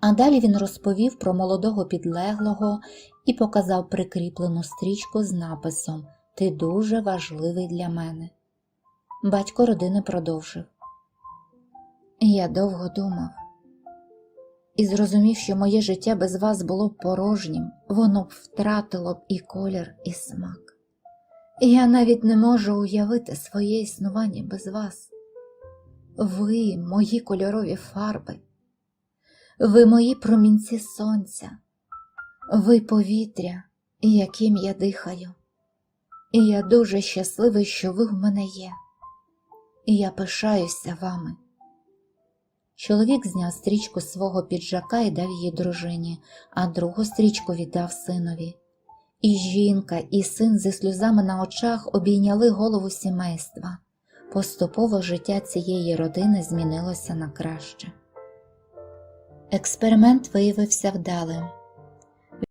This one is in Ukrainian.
А далі він розповів про молодого підлеглого і показав прикріплену стрічку з написом Ти дуже важливий для мене. Батько родини продовжив. Я довго думав і зрозумів, що моє життя без вас було б порожнім, воно б втратило б і колір, і смак. Я навіть не можу уявити своє існування без вас. Ви мої кольорові фарби, ви мої промінці сонця, ви повітря, яким я дихаю. І я дуже щасливий, що ви в мене є. І я пишаюся вами. Чоловік зняв стрічку свого піджака і дав її дружині, а другу стрічку віддав синові. І жінка, і син зі сльозами на очах обійняли голову сімейства. Поступово життя цієї родини змінилося на краще. Експеримент виявився вдалим.